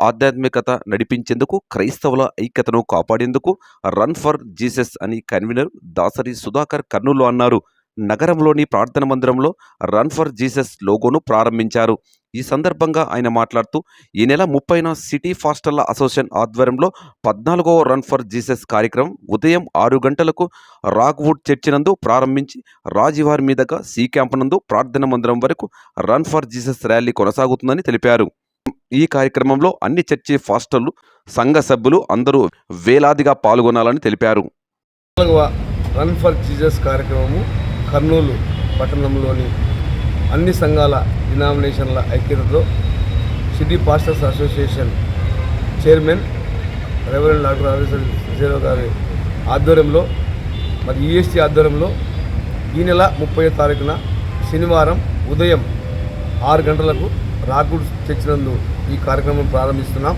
ఆధ్యాత్మికత నడిపించేందుకు క్రైస్తవుల ఐక్యతను కాపాడేందుకు రన్ ఫర్ జీసస్ అని కన్వీనర్ దాసరి సుధాకర్ కర్నూలు అన్నారు. నగరంలోని ప్రార్థన మందిరంలో రన్ ఫర్ జీసస్ లోగోను ప్రారంభించారు. ఈ సందర్భంగా ఆయన మాట్లాడుతూ ఈ నెల ముప్పైన సిటీ ఫాస్టర్ల అసోసియేషన్ ఆధ్వర్యంలో పద్నాలుగవ రన్ ఫర్ జీసస్ కార్యక్రమం ఉదయం ఆరు గంటలకు రాక్వుడ్ చర్చి నందు ప్రారంభించి రాజీవారి మీదుగా సి క్యాంప్ నందు ప్రార్థన మందిరం వరకు రన్ ఫర్ జీసస్ ర్యాలీ కొనసాగుతుందని తెలిపారు. ఈ కార్యక్రమంలో అన్ని చర్చి ఫాస్టర్లు సంఘ సభ్యులు అందరూ వేలాదిగా పాల్గొనాలని తెలిపారు. రన్ ఫర్ జీజస్ కార్యక్రమము కర్నూలు పట్టణంలోని అన్ని సంఘాల డినామినేషన్ల ఐక్యతతో city pastors association chairman reverend doctor officer గారి ఆధ్వర్యంలో మరి ఈఎస్టీ ఆధ్వర్యంలో ఈ నెల ముప్పై తారీఖున శనివారం ఉదయం ఆరు గంటలకు రాకుడు తెచ్చినందు ఈ కార్యక్రమం ప్రారంభిస్తున్నాం.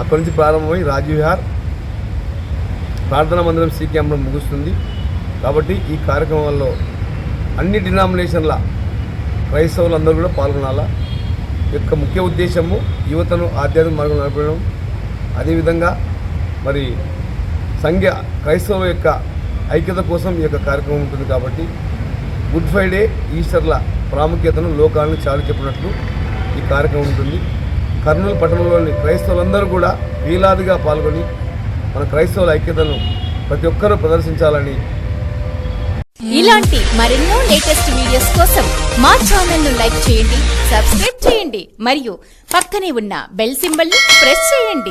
అక్కడి నుంచి ప్రారంభమై రాజీవ్ విహార్ ప్రార్థనా మందిరం సి క్యాంప్లో ముగుస్తుంది. కాబట్టి ఈ కార్యక్రమంలో అన్ని డినామినేషన్ల క్రైస్తవులందరూ కూడా పాల్గొనాలా? యొక్క ముఖ్య ఉద్దేశము యువతను ఆధ్యాత్మిక మార్గం నడపడం అదేవిధంగా మరి సంఘ క్రైస్తవ యొక్క ఐక్యత కోసం ఈ యొక్క కార్యక్రమం ఉంటుంది కాబట్టి గుడ్ ఫ్రైడే ఈస్టర్ల ప్రాముఖ్యతను లోకాలను చాలు చెప్పినట్లు ఈ కార్యక్రమం ఉంటుంది. కర్నూలు పట్టణంలోని క్రైస్తవులందరూ కూడా వీలాదిగా పాల్గొని మన క్రైస్తవుల ఐక్యతను ప్రతి ఒక్కరూ ప్రదర్శించాలని ఇలాంటి మరెన్నో లేటెస్ట్ వీడియోస్ కోసం మా ఛానల్ను లైక్ చేయండి సబ్స్క్రైబ్ చేయండి మరియు పక్కనే ఉన్న బెల్ సింబల్ ప్రెస్ చేయండి.